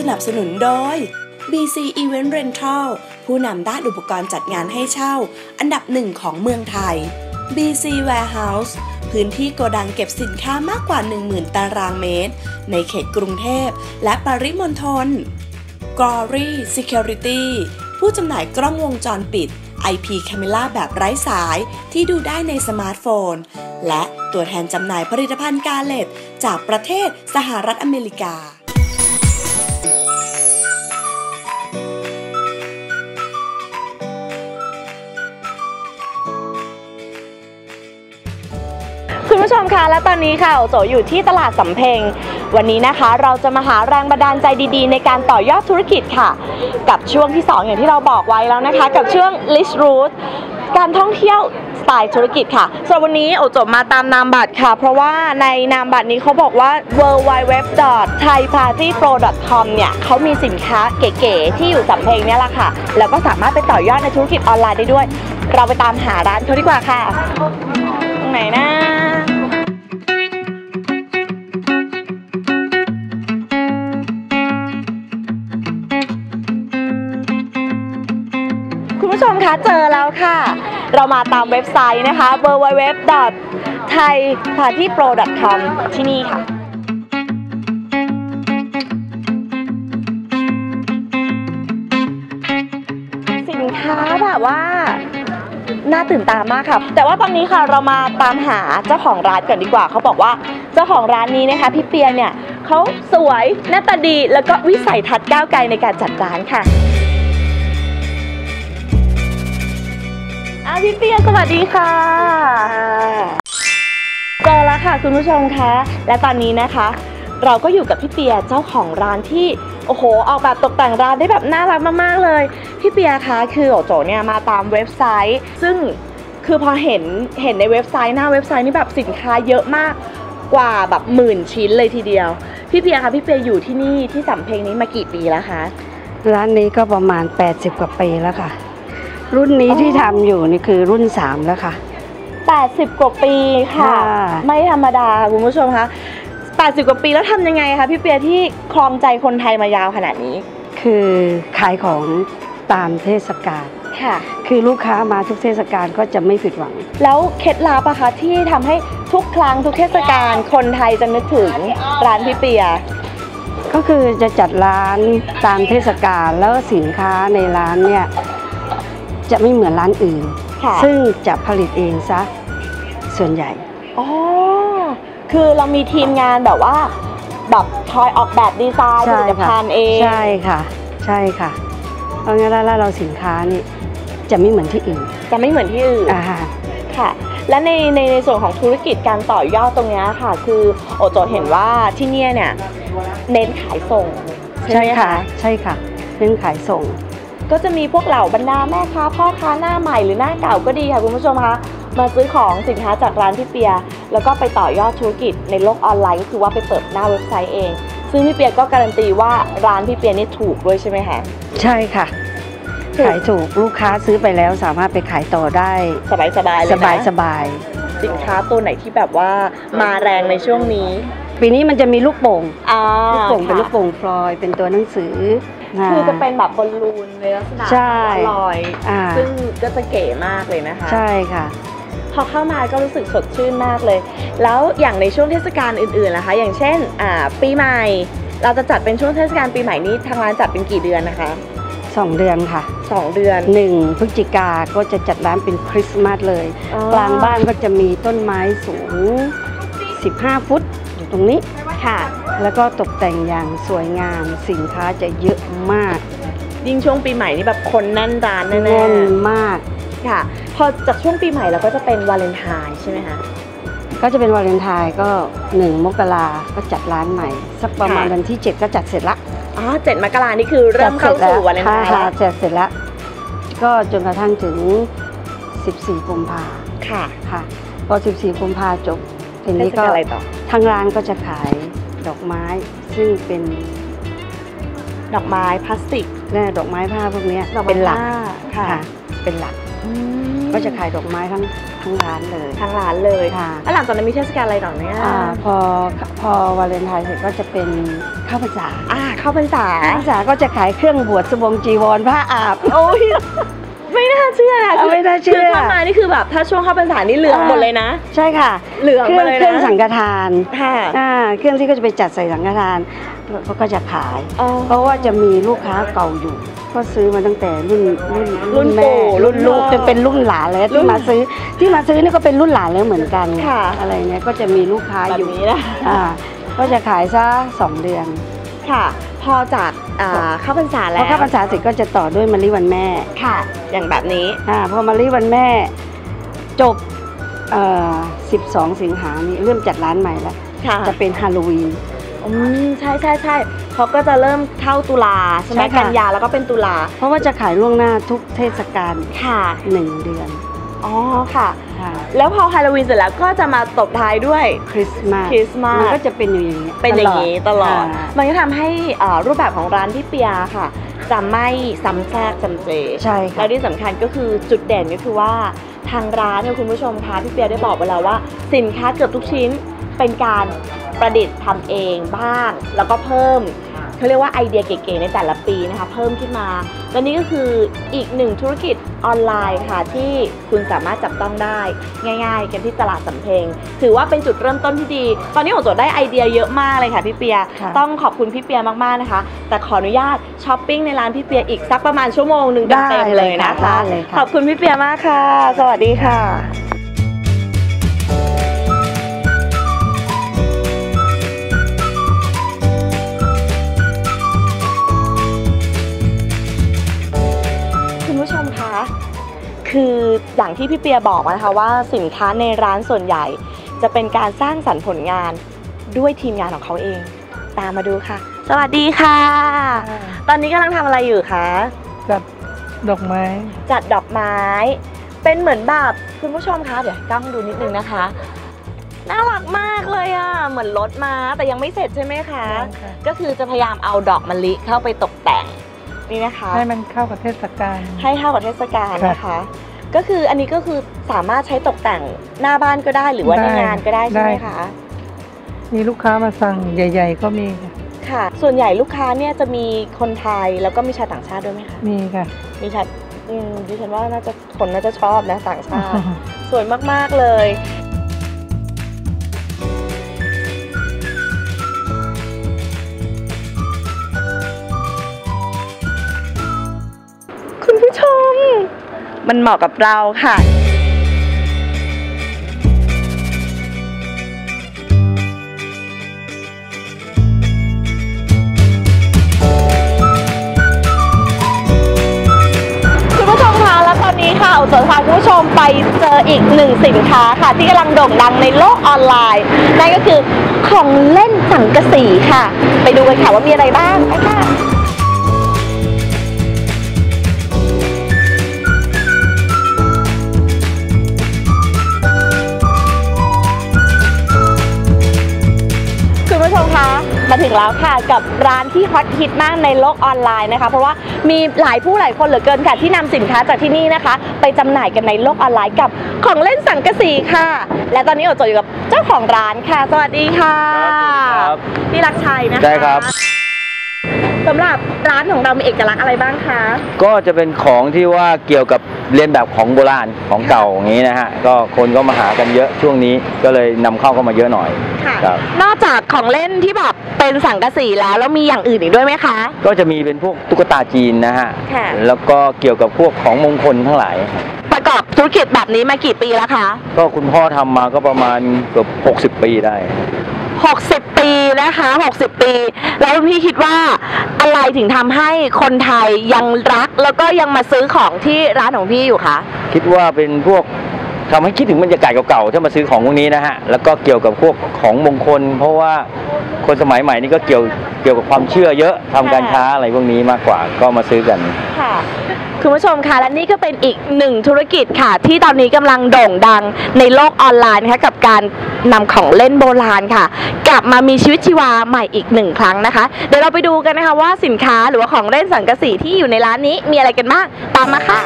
สนับสนุนโดย BC Event Rental ผู้นำด้านอุปกรณ์จัดงานให้เช่า อันดับหนึ่งของเมืองไทย BC Warehouse พื้นที่โกดังเก็บสินค้ามากกว่า 10,000 ตารางเมตร ในเขตกรุงเทพและปริมณฑล Glory Security ผู้จำหน่ายกล้องวงจรปิด IP Camera แบบไร้สายที่ดูได้ในสมาร์ทโฟน และตัวแทนจำหน่ายผลิตภัณฑ์กาเลตจากประเทศสหรัฐอเมริกา คุณผู้ชมคะและตอนนี้ค่ะโอโจอยู่ที่ตลาดสำเพ็ง วันนี้นะคะ เราจะมาหาแรงบันดาลใจดีๆ ในการต่อยอดธุรกิจค่ะ กับช่วงที่ 2 อย่างที่เราบอกไว้แล้วนะคะ กับช่วง list route การท่องเที่ยวสไตล์ธุรกิจค่ะสำหรับวันนี้โอโจมาตามนามบัตรค่ะ เพราะว่าในนามบัตรนี้เขาบอกว่า w w w t h a i p a r t y p r o c o m เนี่ยเขามีสินค้าเก๋ๆที่อยู่สำเพ็งเนี่ยแหละค่ะ แล้วก็สามารถไปต่อยอดในธุรกิจออนไลน์ได้ด้วย เราไปตามหาร้านเขาดีกว่าค่ะ ตรงไหนนะ เจอแล้วค่ะ เรามาตามเว็บไซต์นะคะ www.thaipartypro.com ที่นี่ค่ะสินค้าแบบว่าน่าตื่นตามากค่ะ แต่ว่าตอนนี้ค่ะเรามาตามหาเจ้าของร้านกันดีกว่า เขาบอกว่าเจ้าของร้านนี้นะคะ พี่เปียเนี่ยเขาสวยหน้าตาดีแล้วก็วิสัยทัศน์ก้าวไกลในการจัดร้านค่ะ อะพี่เปียสวัสดีค่ะ เจอแล้วค่ะคุณผู้ชมคะ และตอนนี้นะคะ เราก็อยู่กับพี่เปียเจ้าของร้านที่โอ้โหออกแบบตกแต่งร้านได้แบบน่ารักมากๆเลย พี่เปียคะคือโอโจเนี่ยมาตามเว็บไซต์ ซึ่งคือพอเห็นเห็นในเว็บไซต์หน้าเว็บไซต์นี่แบบสินค้าเยอะมากกว่าแบบหมื่นชิ้นเลยทีเดียว พี่เปียคะพี่เปียอยู่ที่นี่ที่สำเพ็งนี้มากี่ปีแล้วคะร้านนี้ก็ประมาณ 80 กว่าปีแล้วค่ะ รุ่นนี้อ๋อที่ทำอยู่นี่คือรุ่น 3 แล้วค่ะ 80 กว่าปีค่ะค่ะ ไม่ธรรมดาคุณผู้ชมคะ80 กว่าปีแล้วทำยังไงคะพี่เปียที่ครองใจคนไทยมายาวขนาดนี้ คือขายของตามเทศกาลค่ะ คือลูกค้ามาทุกเทศกาลก็จะไม่ผิดหวัง แล้วเคล็ดลับอะคะที่ทำให้ทุกครั้งทุกเทศกาลคนไทยจะนึกถึงร้านพี่เปียก็คือจะจัดร้านตามเทศกาลแล้วสินค้าในร้านเนี่ย จะไม่เหมือนร้านอื่น ค่ะ ซึ่งจะผลิตเองซะส่วนใหญ่ อ๋อ คือเรามีทีมงานแบบว่า แบบคอยออกแบบดีไซน์ผใช่ลิตค่ะภัณฑ์เองใช่ค่ะ ใช่ค่ะเพราะงั้นแล้วเราสินค้านี่จะไม่เหมือนที่อื่นจะไม่เหมือนที่อื่น อ่าฮะ ค่ะ และในในในส่วนของธุรกิจการต่อยอดตรงเนี้ยค่ะ คือโอโจเห็นว่าที่เนี่ยเนี่ยเน้นขายส่งใช่ใช่ไหมค่ะคะใช่ค่ะเรื่องขายส่ง ก็จะมีพวกเหล่าบรรดาแม่ค้าพ่อค้าหน้าใหม่หรือหน้าเก่าก็ดีค่ะคุณผู้ชมคะมาซื้อของสินค้าจากร้านพี่เปีย แล้วก็ไปต่อยอดธุรกิจในโลกออนไลน์ก็คือว่าไปเปิดหน้าเว็บไซต์เอง ซึ่งพี่เปียก็การันตีว่าร้านพี่เปียนี่ถูกด้วยใช่ไหมคะใช่ค่ะถูกขายถูกลูกค้าซื้อไปแล้วสามารถไปขายต่อได้สบายสบายๆเลยสนะบายสบายสินค้าตัวไหนที่แบบว่ามาแรงในช่วงนี้ปีนี้มันจะมีลูกโป่งอ่าลูกโป่งเป็นค่ะลูกโป่งฟลอยด์เป็นตัวหนังสือ คือจะเป็นแบบบอลลูนในลักษณะใช่ลอยอ่าซึ่งก็จะเก๋มากเลยนะคะ ใช่ค่ะ พอเข้ามาก็รู้สึกสดชื่นมากเลย แล้วอย่างในช่วงเทศกาลอื่นๆนะคะ อย่างเช่นอ่าปีใหม่ เราจะจัดเป็นช่วงเทศกาลปีใหม่นี้ทางร้านจัดเป็นกี่เดือนนะคะ2เดือนค่ะสองเดือน1พฤศจิกาก็จะจัดร้านเป็นคริสต์มาสเลยอ๋อกลางบ้านก็จะมีต้นไม้สูง 15 ฟุตอยู่ตรงนี้ค่ะ แล้วก็ตกแต่งอย่างสวยงามสินค้าจะเยอะมากยิ่งช่วงปีใหม่นี่แบบคนแน่นร้านแน่แน่นมากๆค่ะ พอจากช่วงปีใหม่เราก็จะเป็นวาเลนไทน์ใช่ไหมคะก็จะเป็นวาเลนไทน์ก็1มกราก็จัดร้านใหม่ สักประมาณค่ะวันที่ 7 ก็จัดเสร็จละอ๋อเจ็ดมกรานี่คือเริ่มเข้าสู่วาเลนไทน์ค่ะแล้วจัดเสร็จแล้วก็จนกระทั่งถึง 14กุมภาค่ะค่ะ พอ 14กุมภาจบทีเทนี้ศก็กาลอะไรต่อทางร้านก็จะขาย ดอกไม้ซึ่งเป็นดอกไม้พลาสติกแน่ดอกไม้ผ้าพวกเนี้ยดอกไม้เป็นหลักผ้าค่ะค่ะ เป็นหลักอืมก็จะขายดอกไม้ทั้งทั้งร้านเลยทางร้านเลยค่ะแล้วหลังจากนั้นมีเทศกาลอะไรต่อไหมอ่าพอพอวาเลนไทน์เสร็จก็จะเป็นข้าวพรรษาอ่าเข้าพรรษาข้าวพรรษาก็จะขายเครื่องบวชสบงจีวรผ้าอาบโอ้ย ไม่น่าเชื่อนะเอาไม่น่าเชื่อคือเข้ามานี่คือแบบถ้าช่วงเข้าพรรษานี่เหลืองหมดเลยนะ ใช่ค่ะ เหลืองเครื่มาเลยนะเครื่องสังฆทานค่ะอ่าเครื่องที่ก็จะไปจัดใส่สังฆทานเขาก็จะขายอ๋อเพราะว่าจะมีลูกค้าเก่าอยู่ ก็ซื้อมาตั้งแต่รุ่นรุ่นรุ่นแม่ปู่รุ่รุ่นนลูกพ่อจนเป็นรุ่นหลานแล้วรุ่ที่นมาซื้อที่มาซื้อนี่ก็เป็นรุ่นหลานแล้วเหมือนกันค่ะอะไรเงี้ยก็จะมีลูกค้าแบบอยู่นี้นะอ่าก็จะขายซะสองเดือน ค่ะ พอจากอ่าเข้าพรรษาพแล้อวเข้าพรรษาเสร็จก็จะต่อด้วยมะลิวันแม่ค่ะ อย่างแบบนี้อ่าพอมะลิวันแม่จบเอ่อ12สิงหานี้เริ่มจัดร้านใหม่แล้วค่ะจะเป็นฮาโลวีนอืมใช่ใช่ใช่เขาก็จะเริ่มเข้าตุลาใช่ไหมใช่ค่ะกันยาแล้วก็เป็นตุลา เพราะว่าจะขายล่วงหน้าทุกเทศกาลค่ะหนึ่งเดือนอ๋อ ค่ะ ค่ะแล้วพอฮาโลวีนเสร็จแล้วก็จะมาตบท้ายด้วย คริสต์มาสคริสต์มาสมันก็จะเป็นอยู่อย่างนี้เป็นอย่างนี้ตลอดามันก็ทำให้อ่ารูปแบบของร้านพี่เปียค่ะจะไม่ซ้ำแทรกจำเจ ใช่ค่ะ แล้วที่สำคัญก็คือจุดเด่นก็คือว่าทางร้านเนี่ยคุณผู้ชมคะพี่เปียได้บอกไปแล้วว่า สินค้าเกือบทุกชิ้นเป็นการประดิษฐ์ทำเองบ้าง แล้วก็เพิ่ม เขาเรียกว่าไอเดียเก๋ๆในแต่ละปีนะคะ เพิ่มขึ้นมา และนี่ก็คืออีกหนึ่งธุรกิจออนไลน์ค่ะ ที่คุณสามารถจับต้องได้ง่าย ๆ กันที่ตลาดสำเพ็งถือว่าเป็นจุดเริ่มต้นที่ดี ตอนนี้ของโจทย์ได้ไอเดียเยอะมากเลยค่ะพี่เปียค่ะต้องขอบคุณพี่เปียมากๆนะคะ แต่ขออนุญาตช้อปปิ้งในร้านพี่เปียอีกสักประมาณชั่วโมงหนึ่งได้เต็มๆเลยนะคะได้เลยค่ะขอบคุณพี่เปียมากค่ะ สวัสดีค่ะ คืออย่างที่พี่เปียบอกนะคะว่าสินค้าในร้านส่วนใหญ่ จะเป็นการสร้างสรรค์ผลงานด้วยทีมงานของเขาเอง ตามมาดูค่ะ สวัสดีค่ะ ตอนนี้กำลังทำอะไรอยู่คะจัดดอกไม้ จัดดอกไม้ เป็นเหมือนแบบคุณผู้ชมคะเดี๋ยวให้กล้องดูนิดนึงนะคะน่ารักมากเลยอะ่ะ เหมือนรถมาแต่ยังไม่เสร็จใช่ไหมคะยังค่ะก็คือจะพยายามเอาดอกมะลิเข้าไปตกแต่ง นี่นะคะ ให้มันเข้ากับเทศกาลให้เท่ากับเทศกาลนะคะ ก็คืออันนี้ก็คือสามารถใช้ตกแต่งหน้าบ้านก็ได้หรือว่าในได้งานก็ได้ใช่ไหมได้คะมีลูกค้ามาสั่งใหญ่ ๆ ก็มีค่ะค่ะ ส่วนใหญ่ลูกค้าเนี่ยจะมีคนไทยแล้วก็มีชาวต่างชาติด้วยไหมคะมีค่ะมีชาวอืมดิฉันว่าน่าจะคนน่าจะชอบนะต่างชาติสวยมากๆเลย มันเหมาะกับเราค่ะ คุณผู้ชมคะแล้วตอนนี้ค่ะเอาจะพาคุณผู้ชมไปเจออีกหนึ่งสินค้าค่ะ ที่กำลังโด่งดังในโลกออนไลน์ นั่นก็คือของเล่นสังกะสีค่ะ ไปดูกันค่ะว่ามีอะไรบ้างไปค่ะ มาถึงแล้วค่ะกับร้านที่ฮอตฮิตมากในโลกออนไลน์นะคะ เพราะว่ามีหลายผู้หลายคนเหลือเกินค่ะที่นำสินค้าจากที่นี่นะคะ ไปจำหน่ายกันในโลกออนไลน์กับของเล่นสังกะสีค่ะ และตอนนี้โอโจอยู่กับเจ้าของร้านค่ะ สวัสดีค่ะครับพี่รักชัยนะคะได้ครับ สำหรับร้านของเรามีเอกลักษณ์อะไรบ้างคะ ก็จะเป็นของที่ว่าเกี่ยวกับเรียนแบบของโบราณของเก่าอย่างนี้นะฮะก็คนก็มาหากันเยอะช่วงนี้ก็เลยนำเข้าเข้ามาเยอะหน่อย ค่ะ ครับ นอกจากของเล่นที่แบบเป็นสังกะสีแล้วแล้วมีอย่างอื่นอีกด้วยไหมคะ ก็จะมีเป็นพวกตุ๊กตาจีนนะฮะค่ะ แล้วก็เกี่ยวกับพวกของมงคลทั้งหลาย ประกอบธุรกิจแบบนี้มากี่ปีแล้วคะ ก็คุณพ่อทำมาก็ประมาณเกือบ60 ปีได้ 60 ปีนะคะ 60 ปี แล้วพี่คิดว่าอะไรถึงทำให้คนไทยยังรักแล้วก็ยังมาซื้อของที่ร้านของพี่อยู่คะคิดว่าเป็นพวกทำให้คิดถึงบรรยากาศเก่าๆถ้ามาซื้อของพวกนี้นะฮะ แล้วก็เกี่ยวกับพวกของมงคล เพราะว่าคนสมัยใหม่นี่ก็เกี่ยวเกี่ยวกับความเชื่อเยอะทำการค้าอะไรพวกนี้มากกว่าก็มาซื้อกัน ค่ะ คุณผู้ชมคะและนี่ก็เป็นอีกหนึ่งธุรกิจค่ะ ที่ตอนนี้กำลังโด่งดังในโลกออนไลน์นะคะกับการนำของเล่นโบราณค่ะ กลับมามีชีวิตชีวาใหม่อีกหนึ่งครั้งนะคะ เดี๋ยวเราไปดูกันนะคะว่าสินค้าหรือว่าของเล่นสังกะสีที่อยู่ในร้านนี้มีอะไรกันบ้างตามมาค่ะ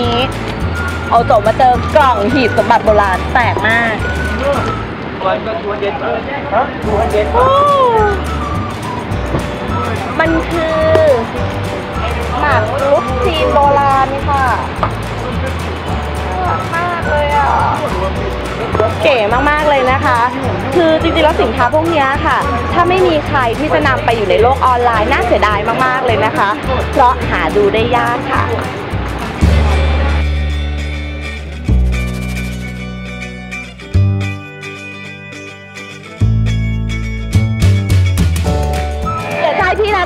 นี้ เอาโจมาเจอกล่องหีบสมบัติโบราณแปลกมากโอ้มันคือหมากรุกจีนโบราณค่ะน่ารักมากเลยอะ เก๋มากๆเลยนะคะ คือจริงๆแล้วสินค้าพวกเนี้ยค่ะ ถ้าไม่มีใครที่จะนำไปอยู่ในโลกออนไลน์น่าเสียดายมากๆเลยนะคะ เพราะหาดูได้ยากค่ะ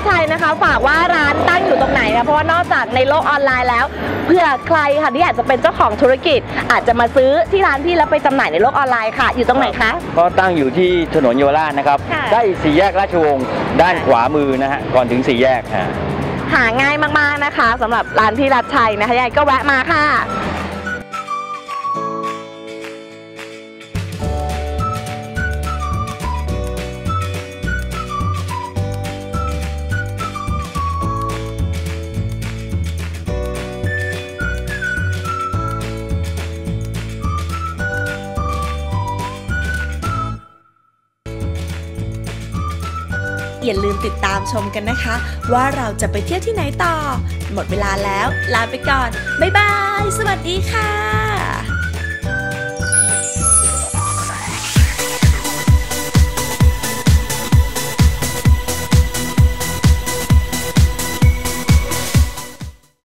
ช่พี่นัทชัยนะคะ ฝากว่าร้านตั้งอยู่ตรงไหนนะเพราะว่านอกจากในโลกออนไลน์แล้วเผื่อใครค่ะที่อาจจะเป็นเจ้าของธุรกิจ อาจจะมาซื้อที่ร้านพี่แล้วไปจำหน่ายในโลกออนไลน์ค่ะ อยู่ตรงไหนคะ ก็ตั้งอยู่ที่ถนนเยาวราชนะครับ ค่ะ ได้สี่แยกราชวงศ์ด้านขวามือนะฮะ ก่อนถึงสี่แยกฮะ หาง่ายมากๆนะคะสำหรับร้านพี่รัชชัยนะคะยังไงก็แวะมาค่ะ อย่าลืมติดตามชมกันนะคะ ว่าเราจะไปเที่ยวที่ไหนต่อ หมดเวลาแล้ว ลาไปก่อน บ๊ายบาย สวัสดีค่ะ